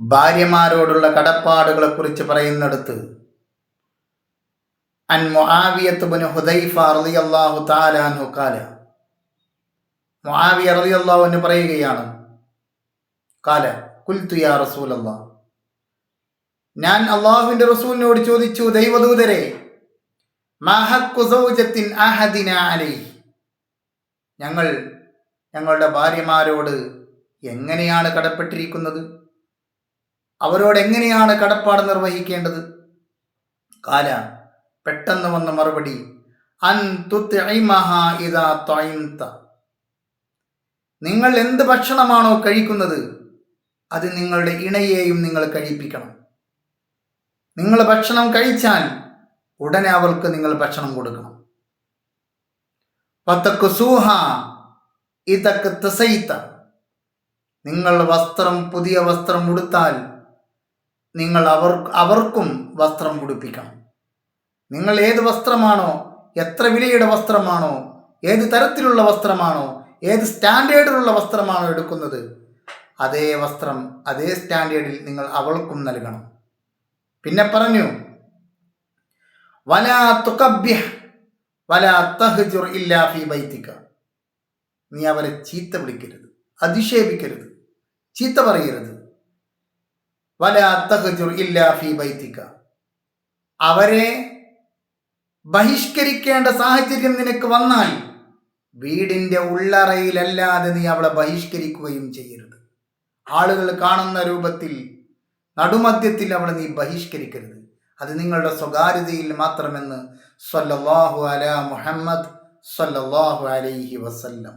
ഭാര്യമാരോടുള്ള കടപ്പാടുകളെ കുറിച്ച് പറയുന്നിടത്ത് അൻ ഹുദൈഫ മുആവിയ പറയുകയാണ് കാല കുൽത്തുയാ റസൂലല്ലാഹ്. ഞാൻ അള്ളാഹുവിന്റെ റസൂലിനോട് ചോദിച്ചു ദൈവദൂതരെ ഞങ്ങൾ ഞങ്ങളുടെ ഭാര്യമാരോട് എങ്ങനെയാണ് കടപ്പെട്ടിരിക്കുന്നത്? അവരോട് എങ്ങനെയാണ് കടപ്പാട് നിർവഹിക്കേണ്ടത്? കാല പെട്ടെന്ന് വന്ന മറുപടി അൻ. നിങ്ങൾ എന്ത് ഭക്ഷണമാണോ കഴിക്കുന്നത് അത് നിങ്ങളുടെ ഇണയെയും നിങ്ങൾ കഴിപ്പിക്കണം. നിങ്ങൾ ഭക്ഷണം കഴിച്ചാൽ ഉടനെ അവൾക്ക് നിങ്ങൾ ഭക്ഷണം കൊടുക്കണം. പത്തക്ക് സൂഹ ഇതക്ക് തസൈത്ത നിങ്ങൾ വസ്ത്രം പുതിയ വസ്ത്രം ഉടുത്താൽ നിങ്ങൾ അവർ അവർക്കും വസ്ത്രം ഉടുപ്പിക്കണം. നിങ്ങൾ ഏത് വസ്ത്രമാണോ എത്ര വിലയുടെ വസ്ത്രമാണോ ഏത് തരത്തിലുള്ള വസ്ത്രമാണോ ഏത് സ്റ്റാൻഡേർഡിലുള്ള വസ്ത്രമാണോ എടുക്കുന്നത് അതേ വസ്ത്രം അതേ സ്റ്റാൻഡേർഡിൽ നിങ്ങൾ അവൾക്കും നൽകണം. പിന്നെ പറഞ്ഞു ഇല്ലാ നീ അവരെ ചീത്ത വിളിക്കരുത് അധിക്ഷേപിക്കരുത് ചീത്ത പറയരുത്. ഇല്ലാ ഫീ ബൈത്തിക്ക അവരെ ബഹിഷ്കരിക്കേണ്ട സാഹചര്യം നിനക്ക് വന്നാൽ വീടിന്റെ ഉള്ളറയിലല്ലാതെ നീ അവളെ ബഹിഷ്കരിക്കുകയും ചെയ്യരുത്. ആളുകൾ കാണുന്ന രൂപത്തിൽ നടുമധ്യത്തിൽ അവളെ നീ ബഹിഷ്കരിക്കരുത്. അത് നിങ്ങളുടെ സ്വകാര്യതയിൽ മാത്രമെന്ന് സല്ലല്ലാഹു അല മുഹമ്മദ് സല്ലല്ലാഹു അലൈഹി വസല്ലം